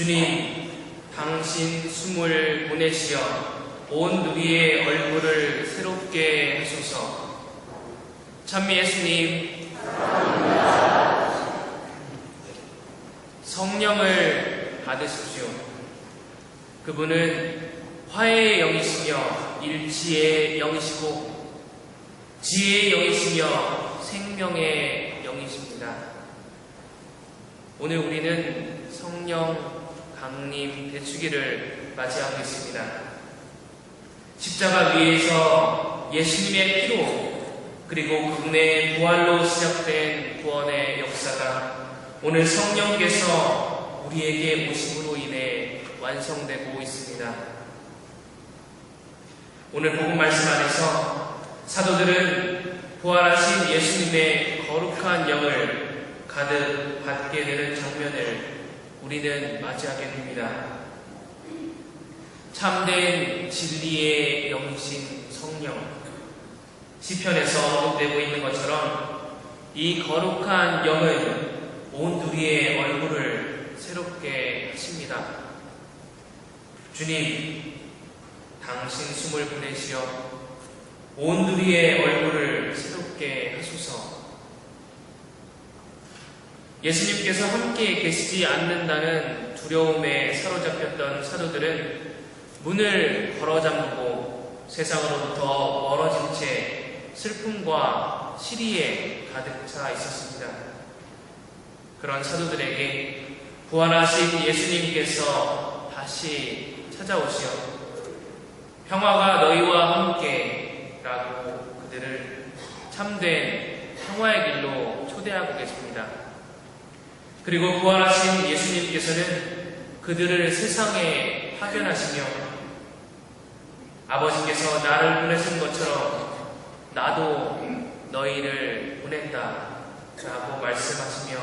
주님, 당신 숨을 보내시어 온 누리의 얼굴을 새롭게 하소서. 찬미 예수님, 성령을 받으십시오. 그분은 화해의 영이시며 일치의 영이시고 지혜의 영이시며 생명의 영이십니다. 오늘 우리는 성령 강림 대축일을 맞이하고 있습니다. 십자가 위에서 예수님의 피로 그리고 그분의 부활로 시작된 구원의 역사가 오늘 성령께서 우리에게 오심으로 인해 완성되고 있습니다. 오늘 복음 말씀 안에서 사도들은 부활하신 예수님의 거룩한 영을 가득 받게 되는 장면을 우리는 맞이하게 됩니다. 참된 진리의 영이신 성령. 시편에서 언급되고 있는 것처럼 이 거룩한 영은 온 우리의 얼굴을 새롭게 하십니다. 주님, 당신 숨을 보내시어 온 우리의 얼굴을 새롭게 하소서. 예수님께서 함께 계시지 않는다는 두려움에 사로잡혔던 사도들은 문을 걸어 잠그고 세상으로부터 멀어진 채 슬픔과 시리에 가득 차 있었습니다. 그런 사도들에게 부활하신 예수님께서 다시 찾아오시어 평화가 너희와 함께 라고 그들을 참된 평화의 길로 초대하고 계십니다. 그리고 부활하신 예수님께서는 그들을 세상에 파견하시며 아버지께서 나를 보내신 것처럼 나도 너희를 보낸다 라고 말씀하시며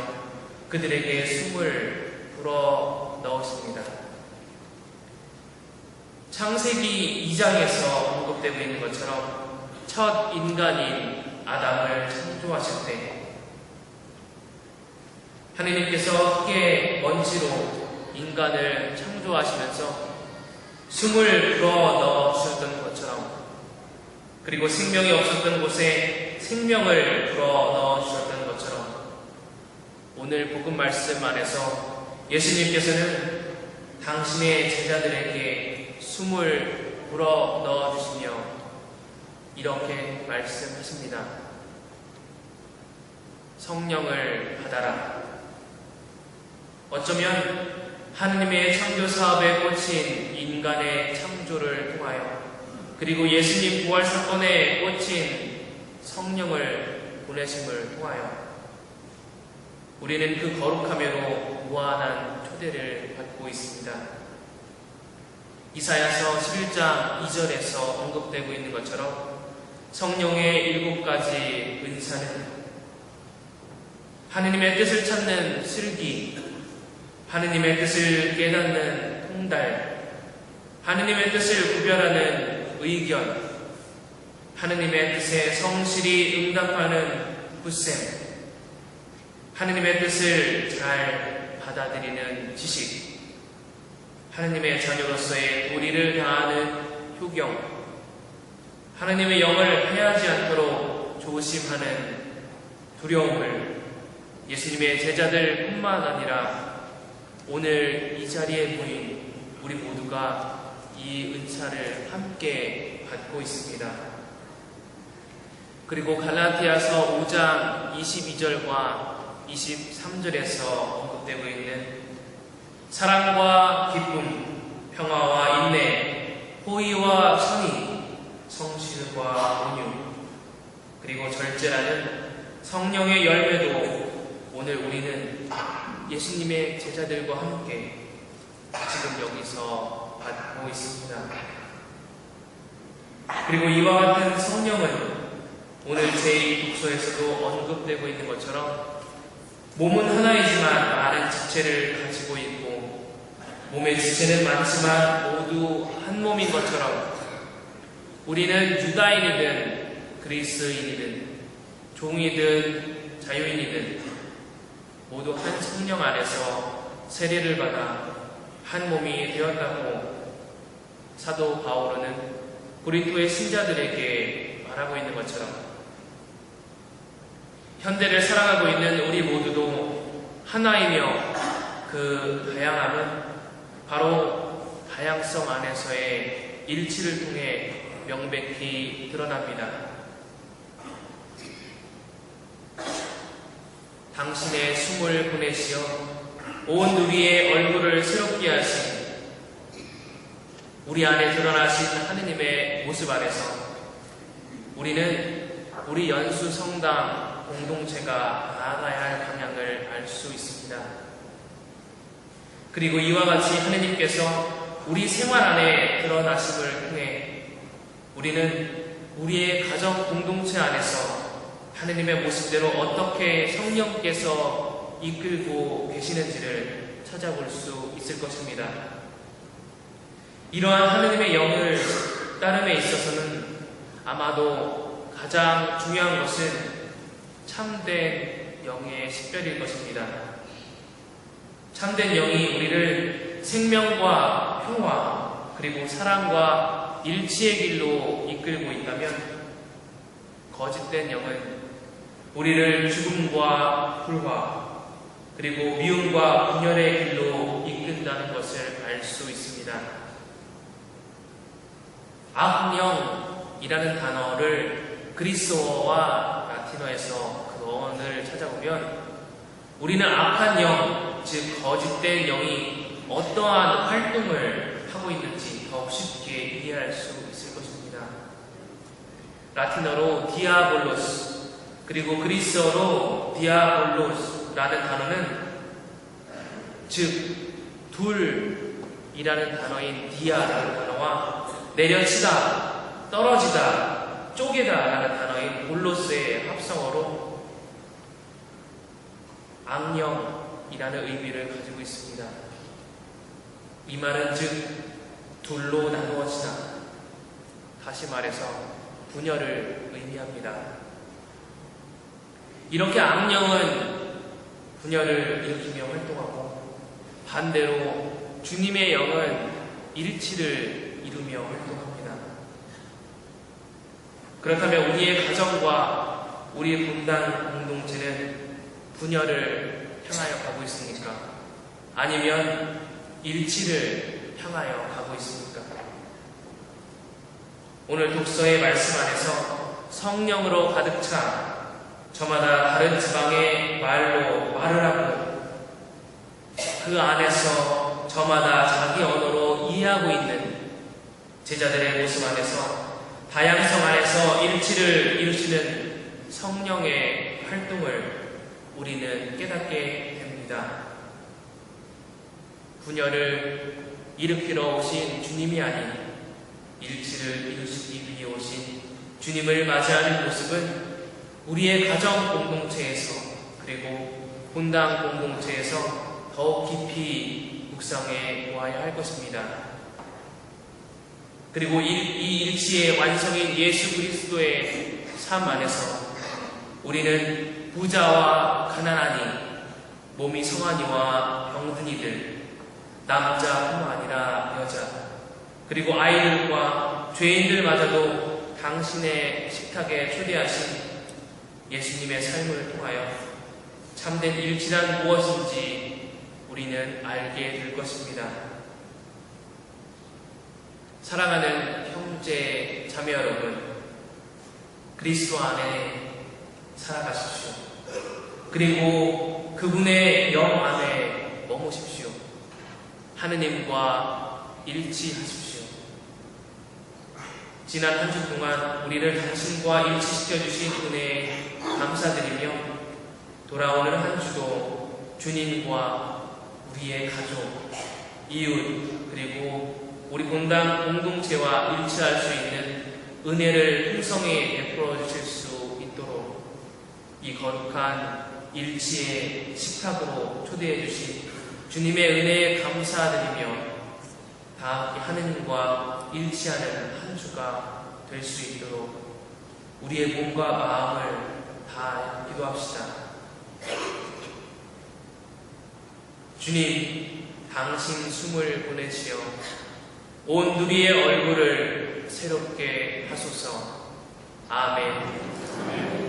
그들에게 숨을 불어 넣으십니다. 창세기 2장에서 언급되고 있는 것처럼 첫 인간인 아담을 창조하실 때 하느님께서 흙의 먼지로 인간을 창조하시면서 숨을 불어 넣어 주셨던 것처럼 그리고 생명이 없었던 곳에 생명을 불어 넣어 주셨던 것처럼 오늘 복음 말씀 안에서 예수님께서는 당신의 제자들에게 숨을 불어 넣어 주시며 이렇게 말씀하십니다. 성령을 받아라. 어쩌면 하느님의 창조 사업에 꽂힌 인간의 창조를 통하여 그리고 예수님 부활 사건에 꽂힌 성령을 보내심을 통하여 우리는 그 거룩함으로 무한한 초대를 받고 있습니다. 이사야서 11장 2절에서 언급되고 있는 것처럼 성령의 일곱 가지 은사는 하느님의 뜻을 찾는 슬기, 하느님의 뜻을 깨닫는 통달, 하느님의 뜻을 구별하는 의견, 하느님의 뜻에 성실히 응답하는 굳셈, 하느님의 뜻을 잘 받아들이는 지식, 하느님의 자녀로서의 도리를 다하는 효경, 하느님의 영을 해하지 않도록 조심하는 두려움을 예수님의 제자들 뿐만 아니라 오늘 이 자리에 모인 우리 모두가 이 은사를 함께 받고 있습니다. 그리고 갈라티아서 5장 22절과 23절에서 언급되고 있는 사랑과 기쁨, 평화와 인내, 호의와 선의, 성실과 온유, 그리고 절제라는 성령의 열매도 오늘 우리는 예수님의 제자들과 함께 지금 여기서 받고 있습니다. 그리고 이와 같은 성령은 오늘 제2독서에서도 언급되고 있는 것처럼 몸은 하나이지만 많은 지체를 가지고 있고 몸의 지체는 많지만 모두 한 몸인 것처럼 우리는 유다인이든 그리스인이든 종이든 자유인이든 모두 한 성령 안에서 세례를 받아 한 몸이 되었다고 사도 바오로는 고린도의 신자들에게 말하고 있는 것처럼 현대를 살아가고 있는 우리 모두도 하나이며 그 다양함은 바로 다양성 안에서의 일치를 통해 명백히 드러납니다. 당신의 숨을 보내시어 온 누리의 얼굴을 새롭게 하신 우리 안에 드러나신 하느님의 모습 안에서 우리는 우리 연수 성당 공동체가 나아가야 할 방향을 알 수 있습니다. 그리고 이와 같이 하느님께서 우리 생활 안에 드러나심을 통해 우리는 우리의 가정 공동체 안에서 하느님의 모습대로 어떻게 성령께서 이끌고 계시는지를 찾아볼 수 있을 것입니다. 이러한 하느님의 영을 따름에 있어서는 아마도 가장 중요한 것은 참된 영의 식별일 것입니다. 참된 영이 우리를 생명과 평화 그리고 사랑과 일치의 길로 이끌고 있다면 거짓된 영은 우리를 죽음과 불화 그리고 미움과 분열의 길로 이끈다는 것을 알 수 있습니다. 악령이라는 단어를 그리스어와 라틴어에서 그 어원을 찾아보면 우리는 악한 영, 즉 거짓된 영이 어떠한 활동을 하고 있는지 더욱 쉽게 이해할 수 있을 것입니다. 라틴어로 디아볼로스 그리고 그리스어로 디아볼로스라는 단어는 즉 둘이라는 단어인 디아라는 단어와 내려치다, 떨어지다, 쪼개다라는 단어인 볼로스의 합성어로 악령이라는 의미를 가지고 있습니다. 이 말은 즉 둘로 나누어지다. 다시 말해서 분열을 의미합니다. 이렇게 악령은 분열을 일으키며 활동하고 반대로 주님의 영은 일치를 이루며 활동합니다. 그렇다면 우리의 가정과 우리의 분당 공동체는 분열을 향하여 가고 있습니까? 아니면 일치를 향하여 가고 있습니까? 오늘 독서의 말씀 안에서 성령으로 가득 차 저마다 다른 지방의 말로 말을 하고 그 안에서 저마다 자기 언어로 이해하고 있는 제자들의 모습 안에서 다양성 안에서 일치를 이루시는 성령의 활동을 우리는 깨닫게 됩니다. 분열을 일으키러 오신 주님이 아닌 일치를 이루시기 위해 오신 주님을 맞이하는 모습은 우리의 가정 공동체에서 그리고 본당 공동체에서 더욱 깊이 묵상해 보아야 할 것입니다. 그리고 이, 이 일치의 완성인 예수 그리스도의 삶 안에서 우리는 부자와 가난하니 몸이 성하니와 병든이들 남자뿐만 아니라 여자 그리고 아이들과 죄인들마저도 당신의 식탁에 초대하신 예수님의 삶을 통하여 참된 일치란 무엇인지 우리는 알게 될 것입니다. 사랑하는 형제 자매 여러분, 그리스도 안에 살아가십시오. 그리고 그분의 영 안에 머무십시오. 하느님과 일치하십시오. 지난 한 주 동안 우리를 당신과 일치시켜 주신 은혜에 감사드리며 돌아오는 한 주도 주님과 우리의 가족, 이웃, 그리고 우리 본당 공동체와 일치할 수 있는 은혜를 풍성히 베풀어 주실 수 있도록 이 거룩한 일치의 식탁으로 초대해 주신 주님의 은혜에 감사드리며 다 하느님과 일치하는 한 주가 될 수 있도록 우리의 몸과 마음을 다 기도합시다. 주님, 당신 숨을 보내시어 온 누리의 얼굴을 새롭게 하소서. 아멘.